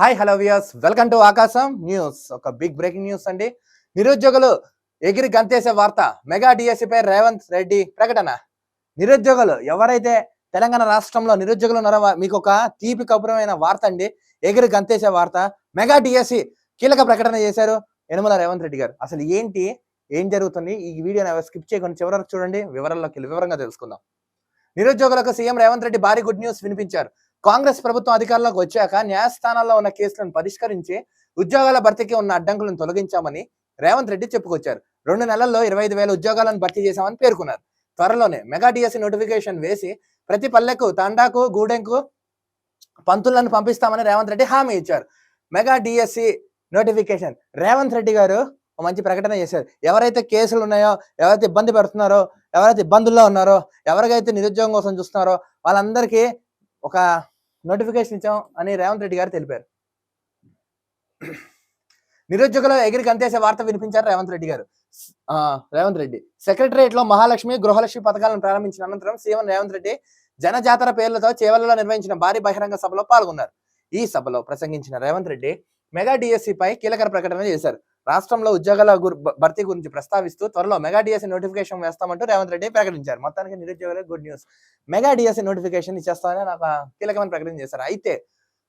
Hi hello viewers welcome to Aakasam news ఒక big breaking news అండి. నిరుద్యోగులు ఎగిరి గంతేసే వార్త. మెగా డిఎస్సిపై రేవంత్ రెడ్డి ప్రకటన. నిరుద్యోగులు ఎవరైతే తెలంగాణ రాష్ట్రంలో నిరుద్యోగులు ఉన్నారో మీకు ఒక తీపి కపురమైన వార్త అండి. ఎగిరి గంతేసే వార్త. మెగా డిఎస్సి కీలక ప్రకటన చేశారు యనమల రేవంత్ రెడ్డి గారు. అసలు ఏంటి? ఏం జరుగుతుంది? ఈ వీడియోని స్కిప్ చేయకుండా చివరకు చూడండి. వివరాల్లోకి వివరంగా తెలుసుకుందాం. నిరుద్యోగులకు సీఎం రేవంత్ రెడ్డి భారీ గుడ్ న్యూస్ వినిపించారు. కాంగ్రెస్ ప్రభుత్వం అధికారంలోకి వచ్చాక న్యాయస్థానాల్లో ఉన్న కేసులను పరిష్కరించి ఉద్యోగాల భర్తీకి ఉన్న అడ్డంకులను తొలగించామని రేవంత్ రెడ్డి చెప్పుకొచ్చారు. రెండు నెలల్లో ఇరవై ఐదు వేల ఉద్యోగాలను భర్తీ చేశామని పేర్కొన్నారు. త్వరలోనే మెగా డిఎస్సీ నోటిఫికేషన్ వేసి ప్రతి పల్లెకు తండాకు గూడెంకు పంతులను పంపిస్తామని రేవంత్ రెడ్డి హామీ ఇచ్చారు. Mega DSC notification. Revanth Reddy garu మంచి ప్రకటన చేశారు. ఎవరైతే కేసులు ఉన్నాయో ఎవరైతే ఇబ్బంది పెడుతున్నారో ఎవరైతే ఇబ్బందుల్లో ఉన్నారో ఎవరికైతే నిరుద్యోగం కోసం చూస్తున్నారో వాళ్ళందరికీ ఒక నోటిఫికేషన్ ఇచ్చాం అని రేవంత్ రెడ్డి గారు తెలిపారు. నిరుద్యోగుల ఎగిరి గంతేసే వార్త వినిపించారు రేవంత్ రెడ్డి గారు. రేవంత్ రెడ్డి. సెక్రటరియట్లో మహాలక్ష్మి గృహలక్ష్మి పథకాలను ప్రారంభించిన అనంతరం సీఎం రేవంత్ రెడ్డి జనజాతర పేర్లతో చేవలలో నిర్వహించిన భారీ బహిరంగ సభలో పాల్గొన్నారు. ఈ సభలో ప్రసంగించిన రేవంత్ రెడ్డి మెగా డిఎస్సిపై కీలక ప్రకటన చేశారు. రాష్ట్రంలో ఉద్యోగాల భర్తీ గురించి ప్రస్తావిస్తూ త్వరలో మెగా డిఎస్సీ నోటిఫికేషన్ వేస్తామంటూ రేవంత్ రెడ్డి ప్రకటించారు. మొత్తానికి నిరుద్యోగులకు good news. Mega DSC notification ఇచ్చేస్తామని నాకు కీలకమైన ప్రకటన చేశారు. అయితే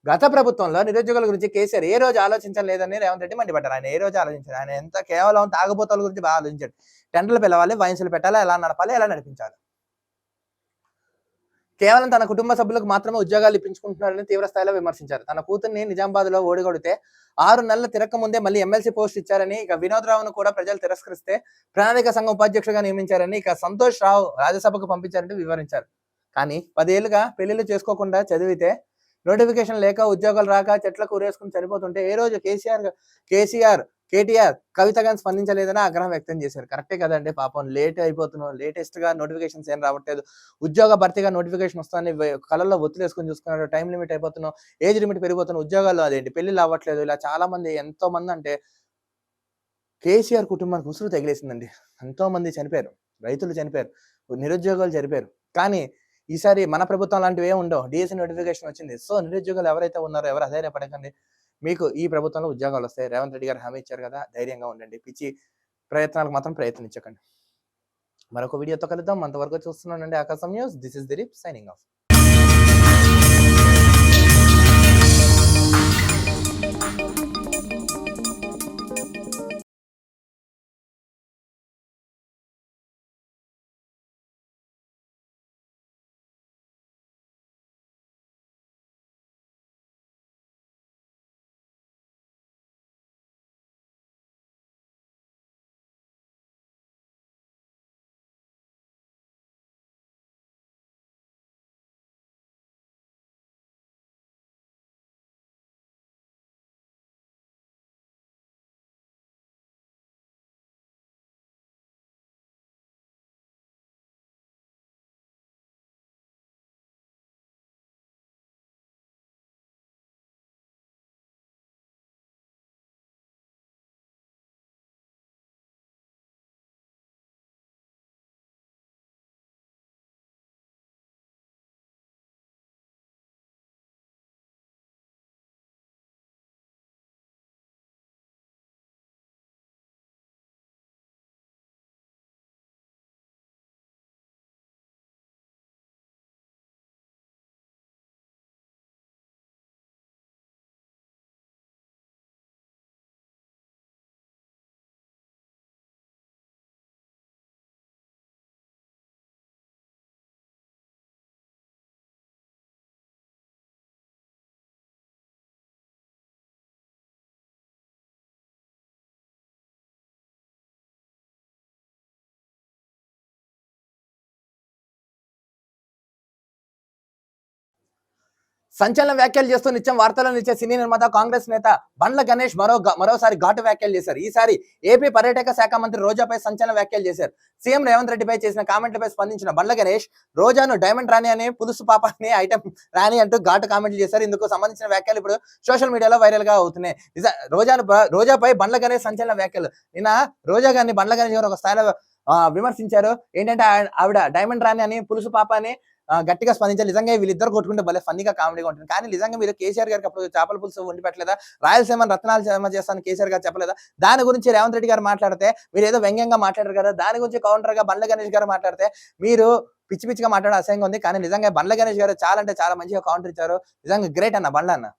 గత ప్రభుత్వంలో నిరుద్యోగుల గురించి కేసీఆర్ ఏ రోజు ఆలోచించలేదని రేవంత్ రెడ్డి మండిపడ్డారు. ఆయన ఏ రోజు ఆలోచించారు ఆయన ఎంత కేవలం తాగబోతాల గురించి బాగా ఆలోచించాడు. టెండర్లు పిలవాలి వైన్సులు పెట్టాలి ఎలా నడపాలి ఎలా నడిపించాలి? కేవలం తన కుటుంబ సభ్యులకు మాత్రమే ఉద్యోగాలు ఇప్పించుకుంటున్నారని తీవ్ర స్థాయిలో విమర్శించారు. తన కూతుర్ని నిజామాబాద్లో ఓడిగొడితే ఆరు నెలల తిరక్క ముందే మళ్ళీ ఎమ్మెల్సీ పోస్ట్ ఇచ్చారని ఇక వినోద్ రావును కూడా ప్రజలు తిరస్కరిస్తే ప్రణాళిక సంఘం ఉపాధ్యక్షుడిగా నియమించారని ఇక సంతోష్ రావు రాజ్యసభకు పంపించారని వివరించారు. కానీ పదేళ్ళుగా పెళ్ళిళ్ళు చేసుకోకుండా చదివితే నోటిఫికేషన్ లేక ఉద్యోగాలు రాక చెట్లకు ఊరేసుకుని చనిపోతుంటే ఏ రోజు కేసీఆర్ కేసీఆర్ కేటీఆర్ కవిత గాని స్పందించలేదని ఆగ్రహం వ్యక్తం చేశారు. కరెక్టే కదండి పాపం. లేట్ అయిపోతున్నాం. లేటెస్ట్గా నోటిఫికేషన్స్ ఏం రావట్లేదు. ఉద్యోగ భర్తీగా నోటిఫికేషన్ వస్తాయని కళల్లో ఒత్తులేసుకొని చూసుకున్నాడు చూసుకున్నారు. టైం లిమిట్ అయిపోతున్నాం. ఏజ్ లిమిట్ పెరిగిపోతున్న ఉద్యోగాలు అదేంటి? పెళ్ళిలు అవ్వట్లేదు. ఇలా చాలా మంది ఎంతో మంది అంటే కేసీఆర్ కుటుంబానికి ఉసురు తగిలేసిందండి. ఎంతో మంది చనిపోయారు. రైతులు చనిపోయారు. నిరుద్యోగాలు చనిపోయారు కానీ ఈసారి మన ప్రభుత్వం లాంటివి ఏమి ఉండవు. డిఎస్సి నోటిఫికేషన్ వచ్చింది. సో నిరుద్యోగులు ఎవరైతే ఉన్నారో ఎవరు అధైర్యపడకండి. మీకు ఈ ప్రభుత్వంలో ఉద్యోగాలు వస్తాయి. రేవంత్ రెడ్డి గారు హామీ ఇచ్చారు కదా ధైర్యంగా ఉండండి. పిచ్చి ప్రయత్నాలకు మాత్రం ప్రయత్నించకండి. మరొక వీడియోతో కలుద్దాం. అంతవరకు చూస్తున్నానండి Aakasam news. This is Dileep signing off సంచలన వ్యాఖ్యలు చేస్తూ నిత్యం వార్తలను ఇచ్చే సినీ నిర్మాత కాంగ్రెస్ నేత బండ్ల గణేష్ మరో మరోసారి ఘాటు వ్యాఖ్యలు చేశారు. ఈసారి ఏపీ పర్యాటక శాఖ మంత్రి రోజాపై సంచలన వ్యాఖ్యలు చేశారు. సీఎం రేవంత్ రెడ్డిపై చేసిన కామెంట్లపై స్పందించిన బండ్ల గణేష్ రోజాను డైమండ్ రాణి అని పులుసు పాప అనే ఐటమ్ రాణి అంటూ ఘాటు కామెంట్లు చేశారు. ఇందుకు సంబంధించిన వ్యాఖ్యలు ఇప్పుడు సోషల్ మీడియాలో వైరల్గా అవుతున్నాయి రోజాను రోజాపై బండ్ల గణేష్ సంచలన వ్యాఖ్యలు. నిన్న రోజా గారిని బండ్ల గణేష్ గారు ఒక స్థాయిలో విమర్శించారు. ఏంటంటే ఆవిడ డైమండ్ రాణి అని పులుసు పాప అని గట్టిగా స్పందించాలి నిజంగా వీళ్ళిద్దరు కొట్టుకుంటే భలే ఫన్నీగా కామెడీగా ఉంటుంది. కానీ నిజంగా మీరు కేసీఆర్ గారికి అప్పుడు చేపల పులుసు వండి పెట్టలేదా? రాయలసీమ రత్నాలు సేమ చేస్తాను కేసీఆర్ గారు చెప్పలేదా? దాని గురించి రేవంత్ రెడ్డి గారు మాట్లాడితే మీరు ఏదో వ్యంగ్యంగా మాట్లాడారు కదా దాని గురించి కౌంటర్గా బండ్ల గణేష్ గారు మాట్లాడితే మీరు పిచ్చి పిచ్చిగా మాట్లాడే అసహ్యంగా ఉంది. కానీ నిజంగా బండ్ల గణేష్ గారు చాలా అంటే చాలా మంచిగా కౌంటర్ ఇచ్చారు. నిజంగా గ్రేట్ అన్న బండ్ల అన్న.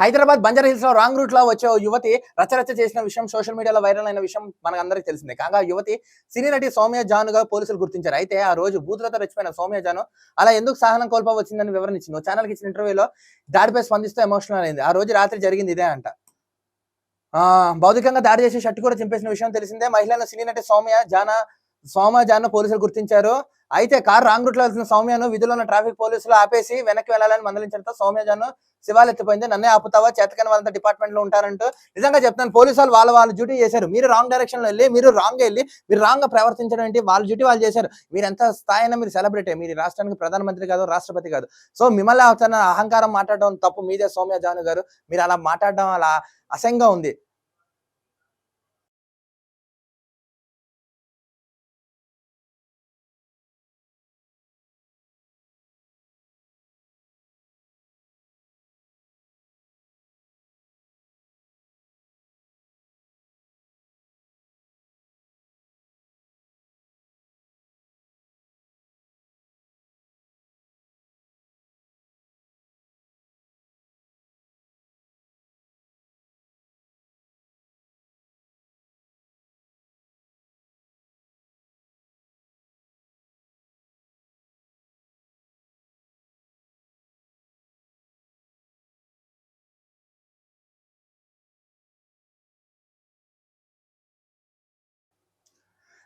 హైదరాబాద్ బంజర్ హిల్స్లో రాంగ్ రూట్లో వచ్చే యువతి రచరచ చేసిన విషయం సోషల్ మీడియాలో వైరల్ అయిన విషయం మనకు అందరికి తెలిసిందే. కాగా యువతి సినీ నటి సౌమ్య జాను గా పోలీసులు గుర్తించారు. అయితే ఆ రోజు బూతులతో రచిపోయిన సౌమ్య జాను అలా ఎందుకు సహనం కోల్పోవచ్చిందని వివరణ ఓ ఛానల్కి ఇచ్చిన ఇంటర్వ్యూలో దాడిపై స్పందిస్తూ ఎమోషనల్ అయింది. ఆ రోజు రాత్రి జరిగింది ఇదే అంట. ఆ భౌతికంగా దాడి చేసి షర్ట్ కూడా చింపేసిన విషయం తెలిసిందే. మహిళలను సినీ నటి సౌమ్య జాన సోమ జాను పోలీసులు గుర్తించారు. అయితే కార్ రాంగ్ రూట్లో వెళ్తున్న సౌమ్యను విధుల్లో ఉన్న ట్రాఫిక్ పోలీసులు ఆపేసి వెనక్కి వెళ్ళాలని మందలించడంతో సౌమ్య జాను శివాలు ఎత్తిపోయింది. నన్నే ఆపుతావా? చేతకని వాళ్ళంతా డిపార్ట్మెంట్లో ఉంటారంటూ నిజంగా చెప్తాను పోలీసు వాళ్ళు వాళ్ళ వాళ్ళ డ్యూటీ చేశారు. మీరు రాంగ్ డైరెక్షన్లో వెళ్ళి మీరు రాంగ్ వెళ్ళి మీరు రాంగ్గా ప్రవర్తించడం ఏంటి? వాళ్ళ డ్యూటీ వాళ్ళు చేశారు. మీరు ఎంత స్థాయి అయినా మీరు సెలబ్రిటీ. మీరు రాష్ట్రానికి ప్రధానమంత్రి కాదు రాష్ట్రపతి కాదు. సో మిమ్మల్ని అవుతున్న అహంకారం మాట్లాడడం తప్పు. మీదే సౌమ్య జాను గారు. మీరు అలా మాట్లాడడం అలా అసంగా ఉంది.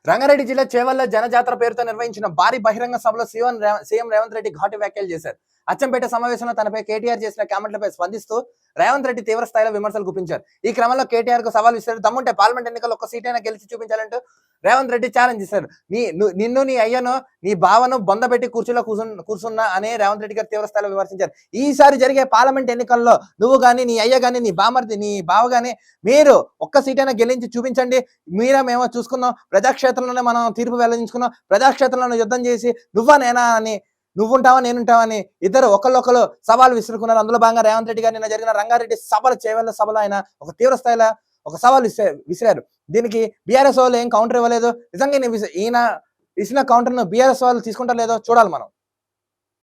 రంగారెడ్డి జిల్లా చేవల్ల జనజాతర పేరుతో నిర్వహించిన భారీ బహిరంగ సభలో సీఎం సీఎం రేవంత్ రెడ్డి ఘాటు వ్యాఖ్యలు చేశారు. అచ్చంపేట సమావేశంలో తనపై కేటీఆర్ చేసిన కామెంట్లపై స్పందిస్తూ రేవంత్ రెడ్డి తీవ్ర స్థాయిలో విమర్శలు గుప్పించారు. ఈ క్రమంలో కేటీఆర్కు సవాల్ విసిరారు. దమ్ముంటే పార్లమెంట్ ఎన్నికల్లో ఒక సీట్ అయినా గెలిచి చూపించాలంటూ రేవంత్ రెడ్డి ఛాలెంజ్ చేశారు. నీ నిన్ను నీ అయ్యను నీ బావను బొందబెట్టి కూర్చులో కూర్చున్న కూర్చున్నా అని రేవంత్ రెడ్డి గారు తీవ్ర స్థాయిలో విమర్శించారు. ఈసారి జరిగే పార్లమెంట్ ఎన్నికల్లో నువ్వు కానీ నీ అయ్య కానీ నీ బామర్ది నీ బావ కానీ మీరు ఒక్క సీట్ గెలించి చూపించండి. మీరా మేమో చూసుకున్నాం. ప్రజాక్షేత్రంలోనే మనం తీర్పు వెల్లడించుకున్నాం. ప్రజాక్షేత్రంలోనే యుద్ధం చేసి నువ్వా నేనా అని నువ్వుంటావా నేనుంటావా అని ఇద్దరు ఒకళ్ళొకరు సవాలు విసురుకున్నారు. అందులో భాగంగా రేవంత్ రెడ్డి గారు నిన్న జరిగిన రంగారెడ్డి సభలు చేయవల్ల సభలో ఆయన ఒక తీవ్ర స్థాయిలో ఒక సవాలు విసి విసిరారు. దీనికి బీఆర్ఎస్ వాళ్ళు ఏం కౌంటర్ ఇవ్వలేదు. నిజంగా ఈయన ఈయన ఇచ్చిన కౌంటర్ను బీఆర్ఎస్ వాళ్ళు తీసుకుంటారు లేదో చూడాలి మనం.